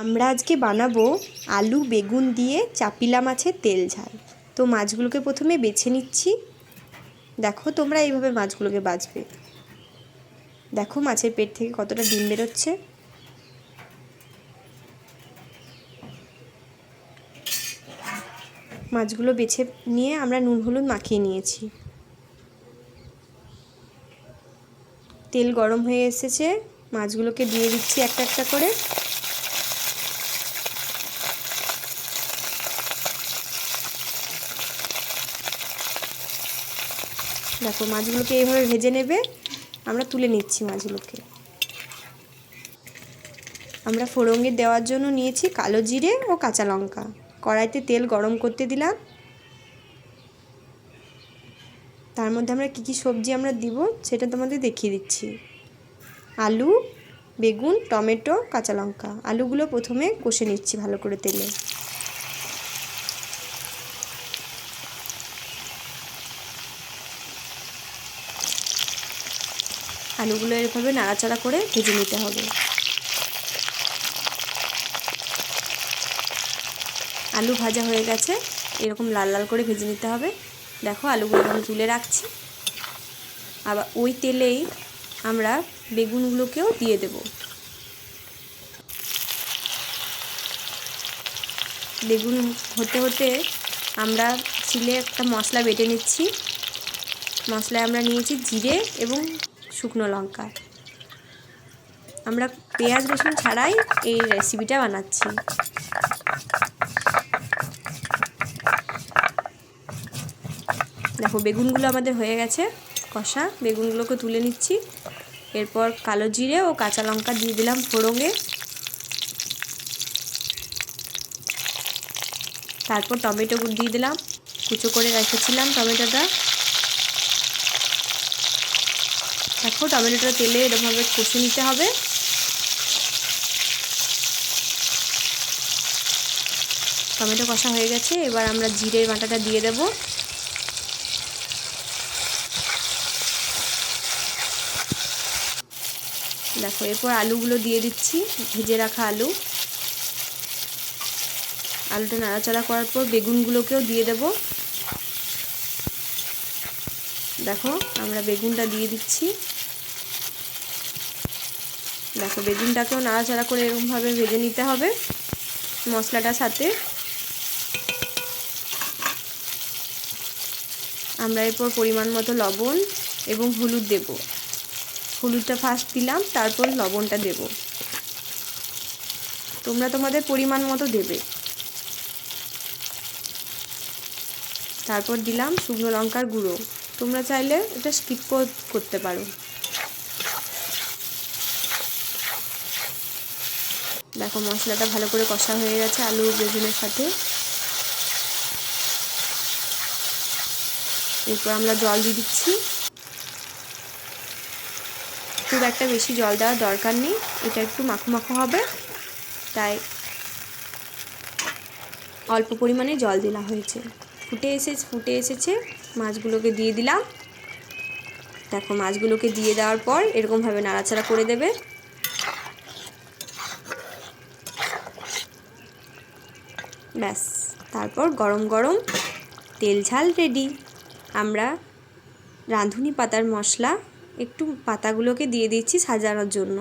আমরা আজকে বানাবো আলু, বেগুন দিয়ে চাপিলা মাছের তেল ঝাল। তো মাছগুলোকে প্রথমে বেছে নিচ্ছি। দেখো তোমরা এইভাবে মাছগুলোকে বাছবে। দেখো মাছের পেট থেকে কতটা ডিম বেরোচ্ছে। মাছগুলো বেছে নিয়ে আমরা নুন, হলুদ মাখিয়ে নিয়েছি। তেল গরম হয়ে এসেছে। মাছগুলোকে দিয়ে দিচ্ছি একটা একটা করে। দেখো মাছগুলোকে এইভাবে ভেজে নেবে। আমরা তুলে নিচ্ছি মাছগুলোকে। আমরা ফোড়ঙ্গে দেওয়ার জন্য নিয়েছি কালো জিরে ও কাঁচা লঙ্কা। কড়াইতে তেল গরম করতে দিলাম। তার মধ্যে আমরা কী কী সবজি আমরা দিব সেটা তোমাদের দেখিয়ে দিচ্ছি। আলু, বেগুন, টমেটো, কাঁচা লঙ্কা। আলুগুলো প্রথমে কষে নিচ্ছি ভালো করে তেলে। আলুগুলো এভাবে নাড়াচাড়া করে ভেজে নিতে হবে। আলু ভাজা হয়ে গেছে, এরকম লাল লাল করে ভেজে নিতে হবে। দেখো আলুগুলো আমি তুলে রাখছি। আবার ওই তেলেই আমরা বেগুনগুলোকেও দিয়ে দেব। বেগুন হতে হতে আমরা চিলে একটা মশলা বেটে নিচ্ছি। মশলায় আমরা নিয়েছি জিরে এবং শুকনো লঙ্কা আমরা পেঁয়াজ, রসুন ছাড়াই এই রেসিপিটা বানাচ্ছি। দেখো, বেগুনগুলো আমাদের হয়ে গেছে কষা। বেগুনগুলোকে তুলে নিচ্ছি। এরপর কালো জিরে ও কাঁচা লঙ্কা দিয়ে দিলাম ফোড়ঙে তারপর টমেটো দিয়ে দিলাম। কুচো করে রেখেছিলাম টমেটোটা। দেখো টমেটোটা তেলে এরকমভাবে কষে নিতে হবে। টমেটো কষা হয়ে গেছে, এবার আমরা জিরের বাটাটা দিয়ে দেব। দেখো, এরপর আলুগুলো দিয়ে দিচ্ছি, ভেজে রাখা আলু। আলুটা নাড়াচাড়া করার পর বেগুনগুলোকেও দিয়ে দেব। দেখো, আমরা বেগুনটা দিয়ে দিচ্ছি। দেখো, বেগুনটাকেও নাড়াচাড়া করে এরকমভাবে ভেজে নিতে হবে মশলাটার সাথে। আমরা এরপর পরিমাণ মতো লবণ এবং হলুদ দেব। হলুদটা ফার্স্ট দিলাম, তারপর লবণটা দেব। তোমরা তোমাদের পরিমাণ মতো দেবে। তারপর দিলাম শুকনো লঙ্কার গুঁড়ো। তোমরা চাইলে এটা স্কিপ করতে পারো। দেখো, মশলাটা ভালো করে কষা হয়ে গেছে, আলু, বেগুনের সাথে। এরপর আমরা জল দিয়ে দিচ্ছি। খুব একটা বেশি জল দেওয়ার দরকার নেই, এটা একটু মাখো মাখো হবে। তাই অল্প পরিমাণে জল দেওয়া হয়েছে। ফুটে এসে ফুটে এসেছে। মাছগুলোকে দিয়ে দিলাম। দেখো, মাছগুলোকে দিয়ে দেওয়ার পর এরকমভাবে নাড়াচাড়া করে দেবে। ব্যাস, তারপর গরম গরম তেল ঝাল রেডি আমরা রাঁধুনি পাতার মশলা একটু পাতাগুলোকে দিয়ে দিচ্ছি সাজানোর জন্য।